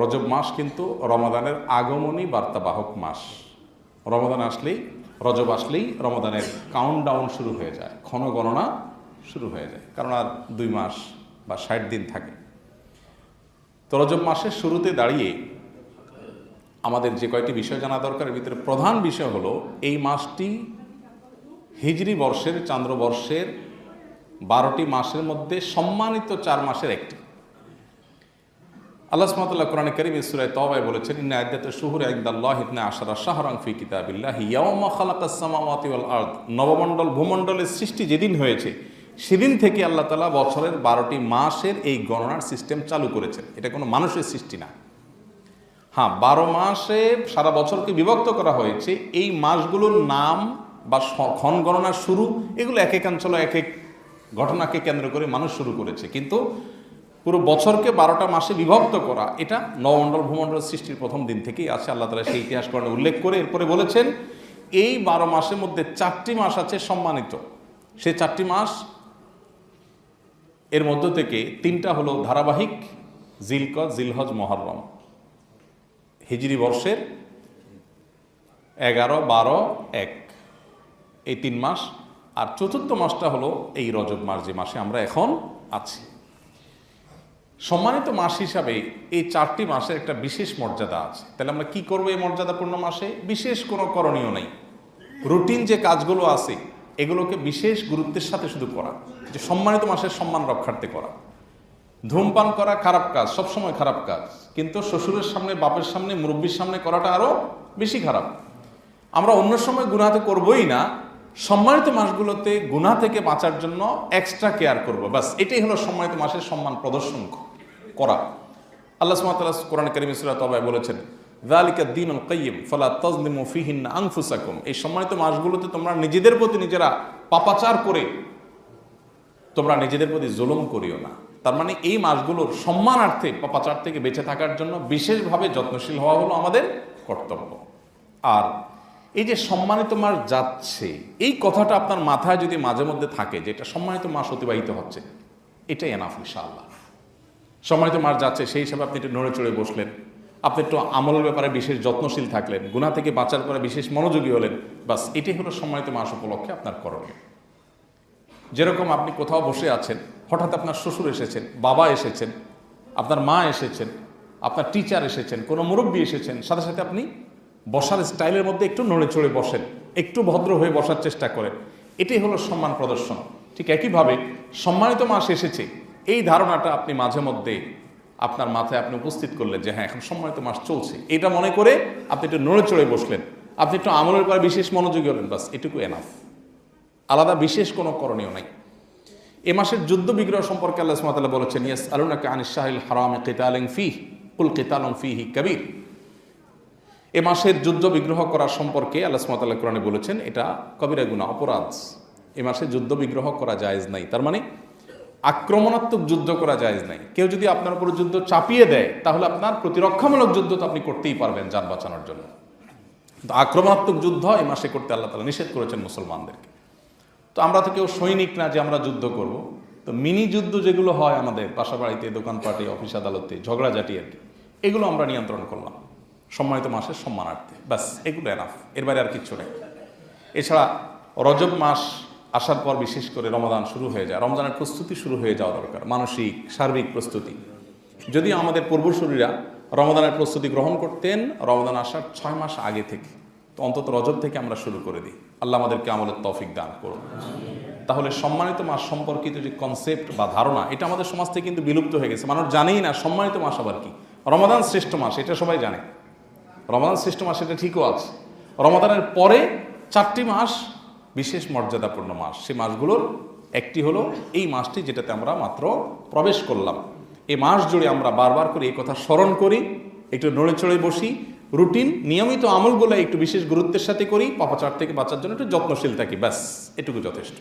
রজব মাস কিন্তু রমাদানের আগমনী বার্তাবাহক মাস। রমাদান আসলেই, রজব আসলেই রমাদানের কাউন্টডাউন শুরু হয়ে যায় ক্ষণ গণনা শুরু হয়ে যায়, কারণ আর দুই মাস বা ষাট দিন থাকে। তো রজব মাসের শুরুতে দাঁড়িয়ে আমাদের যে কয়েকটি বিষয় জানা দরকারের ভিতরে প্রধান বিষয় হলো এই মাসটি হিজরি বর্ষের চান্দ্রবর্ষের বারোটি মাসের মধ্যে সম্মানিত চার মাসের একটি। আল্লাহ সুমাতাল্লাহ কোরআন করিম ইসুরায় তবায় বলেছেন, ইন্না আদ্যাত শুহুর একদাল্লাহ ইতনা আশারা শাহরাং ফি কিতাবিল্লাহ ইয়াওমা খালাকাস সামাওয়াতি ওয়াল আরদ। নবমণ্ডল, ভূমণ্ডলের সৃষ্টি যেদিন হয়েছে, সেদিন থেকে আল্লাহ তালা বছরের বারোটি মাসের এই গণনার সিস্টেম চালু করেছেন। এটা কোনো মানুষের সৃষ্টি না। হ্যাঁ বারো মাসে সারা বছরকে বিভক্ত করা হয়েছে। এই মাসগুলোর নাম বা ক্ষণ গণনার শুরু, এগুলো এক এক অঞ্চলে এক এক ঘটনাকে কেন্দ্র করে মানুষ শুরু করেছে। কিন্তু পুরো বছরকে বারোটা মাসে বিভক্ত করা, এটা নবমণ্ডল ভূমণ্ডল সৃষ্টির প্রথম দিন থেকেই আছে, আল্লাহ তালা সেই ইতিহাস করণে উল্লেখ করে এরপরে বলেছেন, এই বারো মাসের মধ্যে চারটি মাস আছে সম্মানিত। সেই চারটি মাস এর মধ্য থেকে তিনটা হলো ধারাবাহিক জিলকদ, জিলহজ, মহরম। হিজরি বর্ষের এগারো, বারো, এক। এই তিন মাস, আর চতুর্থ মাসটা হলো এই রজব মাস, যে মাসে আমরা এখন আছি। সম্মানিত মাস হিসাবে এই চারটি মাসের একটা বিশেষ মর্যাদা আছে। তাহলে আমরা কি করব এই মর্যাদাপূর্ণ মাসে? বিশেষ কোনো করণীয় নেই। রুটিন যে কাজগুলো আছে, এগুলোকে বিশেষ গুরুত্বের সাথে শুধু করা। যে সম্মানিত মাসের সম্মান রক্ষার্থে করা। ধূমপান করা খারাপ কাজ, সবসময় খারাপ কাজ। কিন্তু শ্বশুরের সামনে, বাপের সামনে, মুরব্বীর সামনে করাটা আরও বেশি খারাপ। আমরা অন্য সময় গুনাতে করবই না। সম্মানিত মাসগুলোতে গুনাহ থেকে বাঁচার জন্য এক্সট্রা কেয়ার করব। বাস এটাই হলো সম্মানিত মাসের সম্মান প্রদর্শন ক- করা। আল্লাহ সুমাতাল্লাহ কোরআন করিম ইসরা তবায় বলেছেন দালিকা দিন কাইম ফলা তজলিমু ফিহিন আংফুসাকুম এই সম্মানিত মাসগুলোতে তোমরা নিজেদের প্রতি নিজেরা পাপাচার করে, তোমরা নিজেদের প্রতি জুলুম করিও না। তার মানে এই মাসগুলোর সম্মানার্থে, পাপাচার থেকে বেঁচে থাকার জন্য বিশেষভাবে যত্নশীল হওয়া হলো আমাদের কর্তব্য। আর এই যে সম্মানিত মাস যাচ্ছে, এই কথাটা আপনার মাথায় যদি মাঝে মধ্যে থাকে যে এটা সম্মানিত মাস অতিবাহিত হচ্ছে, এটাই এনাফ ইনশাআল্লাহ। সম্মানিত মাস যাচ্ছে, সেই হিসাবে আপনি একটু নড়ে চড়ে বসলেন। আপনি একটু আমলের ব্যাপারে বিশেষ যত্নশীল থাকলেন গুণা থেকে বাঁচার পরে বিশেষ মনোযোগী হলেন, বাস এটাই হলো সম্মানিত মাস উপলক্ষে আপনার করণীয়। যেরকম আপনি কোথাও বসে আছেন, হঠাৎ আপনার শ্বশুর এসেছেন, বাবা এসেছেন, আপনার মা এসেছেন, আপনার টিচার এসেছেন, কোনো মুরব্বী এসেছেন, সাথে সাথে আপনি বসার স্টাইলের মধ্যে একটু নড়ে চড়ে বসেন, একটু ভদ্র হয়ে বসার চেষ্টা করেন। এটাই হলো সম্মান প্রদর্শন। ঠিক একইভাবে সম্মানিত মাস এসেছে এই ধারণাটা আপনি মাঝে মধ্যে আপনার মাথায় আপনি উপস্থিত করলেন যে হ্যাঁ এখন সম্মানিত মাস চলছে। এটা মনে করে আপনি একটু নড়ে চড়ে বসলেন। আপনি একটু আমলের পরে বিশেষ মনোযোগী হলেন, বাস, এটুকু এনাফ আলাদা বিশেষ কোনো করণীয় নাই। এ মাসের যুদ্ধ বিগ্রহ সম্পর্কে আল্লাহ সুমাতাল্লাহ বলেছেন ইয়াস আলুনাকে আনিস শাহিল হারাম কেতালিং ফি কুল কেতালং ফি হি কবির। এ মাসের যুদ্ধ বিগ্রহ করা সম্পর্কে আল্লাহ সুমাতাল্লাহ কোরআনে বলেছেন, এটা কবিরা গুণা অপরাধ। এ মাসে যুদ্ধ বিগ্রহ করা জায়েজ নাই। তার মানে আক্রমণাত্মক যুদ্ধ করা যায় নাই। কেউ যদি আপনার উপর যুদ্ধ চাপিয়ে দেয়, তাহলে আপনার প্রতিরক্ষামূলক যুদ্ধ তো আপনি করতেই পারবেন যান বাঁচানোর জন্য। কিন্তু আক্রমণাত্মক যুদ্ধ এই মাসে করতে আল্লাহ তালা নিষেধ করেছেন মুসলমানদেরকে। তো আমরা তো কেউ সৈনিক না যে আমরা যুদ্ধ করব। তো মিনি যুদ্ধ যেগুলো হয় আমাদের বাসা বাড়িতে দোকানপাটে, অফিস আদালতে, ঝগড়াঝাটি আর কি, এগুলো আমরা নিয়ন্ত্রণ করলাম। সম্মানিত মাসের সম্মানার্থে। ব্যাস, এগুলো এনাফ এর বাইরে আর কিচ্ছু নেই। এছাড়া রজব মাস আসার পর বিশেষ করে রমাদান শুরু হয়ে যায়। রমজানের প্রস্তুতি শুরু হয়ে যাওয়া দরকার, মানসিক, সার্বিক প্রস্তুতি। যদিও আমাদের পূর্বসূরীরা রমাদানের প্রস্তুতি গ্রহণ করতেন, রমদান আসার ছয় মাস আগে থেকে, তো অন্তত রজব থেকে আমরা শুরু করে দিই। আল্লাহ আমাদেরকে আমলের তফিক দান করুন। তাহলে সম্মানিত মাস সম্পর্কিত যে কনসেপ্ট বা ধারণা, এটা আমাদের সমাজ থেকে কিন্তু বিলুপ্ত হয়ে গেছে। মানুষ জানেই না, সম্মানিত মাস আবার কি? রমাদান শ্রেষ্ঠ মাস, এটা সবাই জানে। রমাদান শ্রেষ্ঠ মাস, এটা ঠিকও আছে। রমাদানের পরে চারটি মাস বিশেষ মর্যাদাপূর্ণ মাস। সেই মাসগুলোর একটি হলো এই মাসটি যেটাতে আমরা মাত্র প্রবেশ করলাম। এই মাস জুড়ে আমরা বারবার করে এই কথা স্মরণ করি, একটু নড়ে চড়ে বসি, রুটিন, নিয়মিত আমলগুলো একটু বিশেষ গুরুত্বের সাথে করি, পাপাচার থেকে বাঁচার জন্য একটু যত্নশীল থাকি, ব্যাস, এটুকু যথেষ্ট।